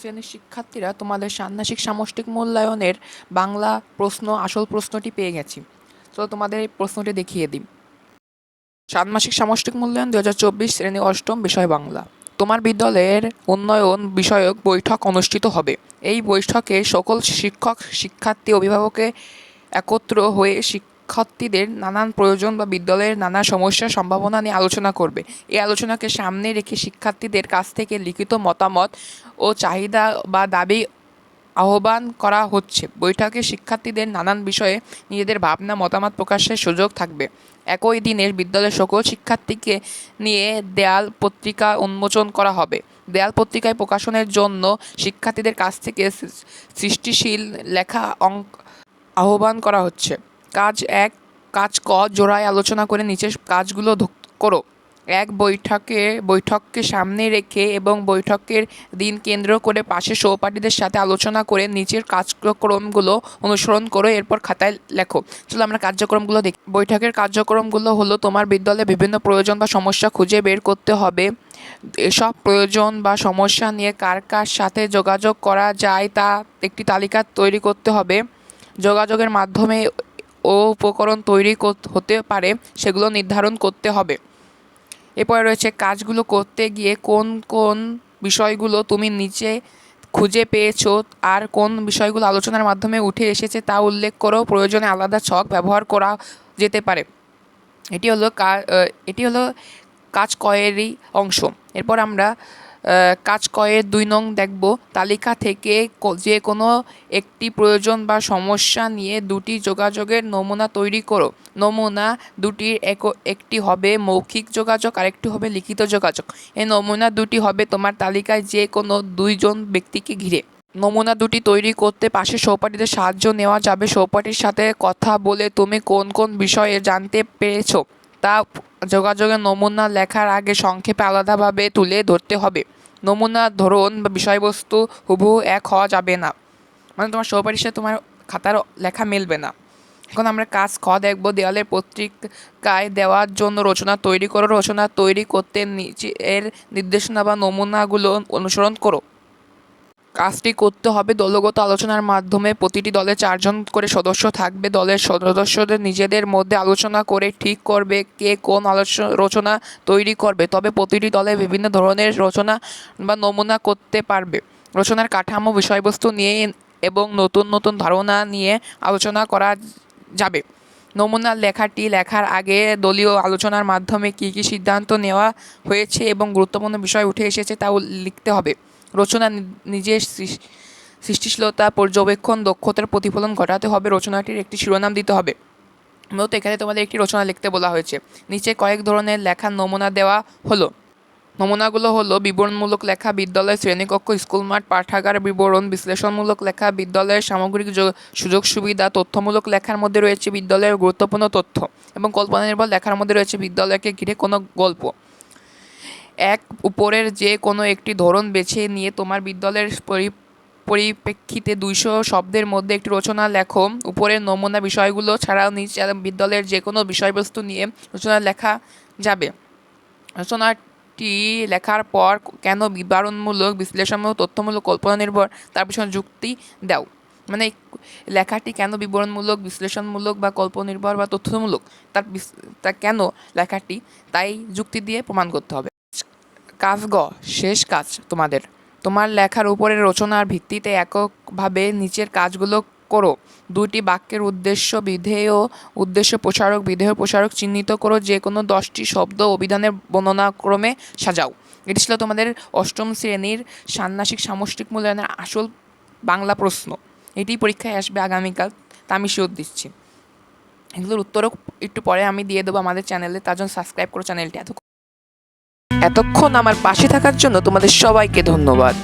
শ্রেণির শিক্ষার্থীরা তোমাদের ষান্মাসিক সামষ্টিক মূল্যায়নের বাংলা প্রশ্ন, আসল প্রশ্নটি পেয়ে গেছি। তো তোমাদের এই প্রশ্নটি দেখিয়ে দিই। ষান্মাসিক সামষ্টিক মূল্যায়ন দু হাজার চব্বিশ শ্রেণি অষ্টম বিষয় বাংলা। তোমার বিদ্যালয়ের উন্নয়ন বিষয়ক বৈঠক অনুষ্ঠিত হবে। এই বৈঠকে সকল শিক্ষক, শিক্ষার্থী, অভিভাবকে একত্র হয়ে শিক্ষার্থীদের নানান প্রয়োজন বা বিদ্যালয়ের নানা সমস্যার সম্ভাবনা নিয়ে আলোচনা করবে। এই আলোচনাকে সামনে রেখে শিক্ষার্থীদের কাছ থেকে লিখিত মতামত ও চাহিদা বা দাবি আহ্বান করা হচ্ছে। বৈঠকে শিক্ষার্থীদের নানান বিষয়ে নিজেদের ভাবনা, মতামত প্রকাশের সুযোগ থাকবে। একই দিনের বিদ্যালয়ের সকল শিক্ষার্থীকে নিয়ে দেয়াল পত্রিকা উন্মোচন করা হবে। দেয়াল পত্রিকায় প্রকাশনের জন্য শিক্ষার্থীদের কাছ থেকে সৃষ্টিশীল লেখা অঙ্ক আহ্বান করা হচ্ছে। কাজ এক, কাজ ক, জোড়ায় আলোচনা করে নিচের কাজগুলো করো। এক, বৈঠকে, বৈঠককে সামনে রেখে এবং বৈঠকের দিন কেন্দ্র করে পাশে সহপাঠীদের সাথে আলোচনা করে নিচের কার্যক্রমগুলো অনুসরণ করো, এরপর খাতায় লেখো। চলো আমরা কার্যক্রমগুলো দেখি। বৈঠকের কার্যক্রমগুলো হলো তোমার বিদ্যালয়ে বিভিন্ন প্রয়োজন বা সমস্যা খুঁজে বের করতে হবে। এসব প্রয়োজন বা সমস্যা নিয়ে কার কার সাথে যোগাযোগ করা যায় তা একটি তালিকা তৈরি করতে হবে। যোগাযোগের মাধ্যমে উপকরণ তৈরি হতে পারে, সেগুলো নির্ধারণ করতে হবে। এরপরে রয়েছে কাজগুলো করতে গিয়ে কোন কোন বিষয়গুলো তুমি নিচে খুঁজে পেয়েছ আর কোন বিষয়গুলো আলোচনার মাধ্যমে উঠে এসেছে তা উল্লেখ করো। প্রয়োজনে আলাদা ছক ব্যবহার করা যেতে পারে। এটি হলো এটি হলো কাজ কয়েরই অংশ। এরপর আমরা কাজ কয়ের দুই নং দেখব। তালিকা থেকে যে কোনো একটি প্রয়োজন বা সমস্যা নিয়ে দুটি যোগাযোগের নমুনা তৈরি করো। নমুনা দুটির এক- একটি হবে মৌখিক যোগাযোগ, আরেকটি হবে লিখিত যোগাযোগ। এই নমুনা দুটি হবে তোমার তালিকায় যে কোনো দুইজন ব্যক্তিকে ঘিরে। নমুনা দুটি তৈরি করতে পাশে সহপাঠীদের সাহায্য নেওয়া যাবে। সহপাঠীর সাথে কথা বলে তুমি কোন কোন বিষয়ে জানতে পেরেছ তা যোগাযোগের নমুনা লেখার আগে সংক্ষেপে আলাদাভাবে তুলে ধরতে হবে। নমুনা, ধরন বা বিষয়বস্তু হুবহু এক হওয়া যাবে না। মানে তোমার সাথে তোমার খাতার লেখা মিলবে না। এখন আমরা কাজ খ দেখব, দেওয়ালের পত্রিকায় দেওয়ার জন্য রচনা তৈরি করো, রচনা তৈরি করতে নিচে এর নির্দেশনা বা নমুনাগুলো অনুসরণ করো। কাজটি করতে হবে। দলগত আলোচনার মাধ্যমে প্রতিটি দলে চারজন করে সদস্য থাকবে। দলের সদস্যদের নিজেদের মধ্যে আলোচনা করে ঠিক করবে কে কোন আলোচনা রচনা তৈরি করবে। তবে প্রতিটি দলে বিভিন্ন ধরনের রচনা বা নমুনা করতে পারবে। রচনার কাঠামো, বিষয়বস্তু নিয়ে এবং নতুন নতুন ধারণা নিয়ে আলোচনা করা যাবে। নমুনা লেখাটি লেখার আগে দলীয় আলোচনার মাধ্যমে কী কী সিদ্ধান্ত নেওয়া হয়েছে এবং গুরুত্বপূর্ণ বিষয় উঠে এসেছে তাও লিখতে হবে। রচনা নিজের সৃষ্টিশীলতা, পর্যবেক্ষণ, দক্ষতার প্রতিফলন ঘটাতে হবে। রচনাটির একটি শিরোনাম দিতে হবে। মূলত এখানে তোমাদের একটি রচনা লিখতে বলা হয়েছে। নিচে কয়েক ধরনের লেখার নমুনা দেওয়া হলো। নমুনাগুলো হলো বিবরণমূলক লেখা, বিদ্যালয়, শ্রেণীকক্ষ, স্কুল মাঠ, পাঠাগার, বিবরণ, বিশ্লেষণমূলক লেখা, বিদ্যালয়ের সামগ্রিক সুযোগ, সুবিধা, তথ্যমূলক লেখার মধ্যে রয়েছে বিদ্যালয়ের গুরুত্বপূর্ণ তথ্য এবং কল্পনা নির্ভর লেখার মধ্যে রয়েছে বিদ্যালয়কে ঘিরে কোনো গল্প। এক উপরের যে কোনো একটি ধরন বেছে নিয়ে তোমার বিদ্যালয়ের পরি- পরিপ্রেক্ষিতে দুইশো শব্দের মধ্যে একটি রচনা লেখো। উপরের নমুনা বিষয়গুলো ছাড়াও নিচে বিদ্যালয়ের যে কোনো বিষয়বস্তু নিয়ে রচনা লেখা যাবে। রচনাটি লেখার পর কেন বিবরণমূলক, বিশ্লেষণমূলক, তথ্যমূলক, কল্পনা নির্ভর, তার পিছনে যুক্তি দাও। মানে লেখাটি কেন বিবরণমূলক, বিশ্লেষণমূলক বা কল্পনির্ভর বা তথ্যমূলক? তার তা কেন লেখাটি? তাই যুক্তি দিয়ে প্রমাণ করতে হবে। কাজ গ, শেষ কাজ তোমাদের। তোমার লেখার উপরের রচনার ভিত্তিতে এককভাবে নিচের কাজগুলো করো। দুটি বাক্যের উদ্দেশ্য বিধেয় উদ্দেশ্য প্রসারক, বিধেয় প্রসারক চিহ্নিত করো। যে কোনো দশটি শব্দ অভিধানের বর্ণনাক্রমে সাজাও। এটি ছিল তোমাদের অষ্টম শ্রেণির ষান্মাসিক সামষ্টিক মূল্যায়নের আসল বাংলা প্রশ্ন। এটি পরীক্ষায় আসবে আগামীকাল, তা আমি শিওর দিচ্ছি। এগুলোর উত্তরও একটু পরে আমি দিয়ে দেবো আমাদের চ্যানেলে তার জন্য সাবস্ক্রাইব করো চ্যানেলটি এত এতক্ষণ আমার পাশে থাকার জন্য তোমাদের সবাইকে ধন্যবাদ।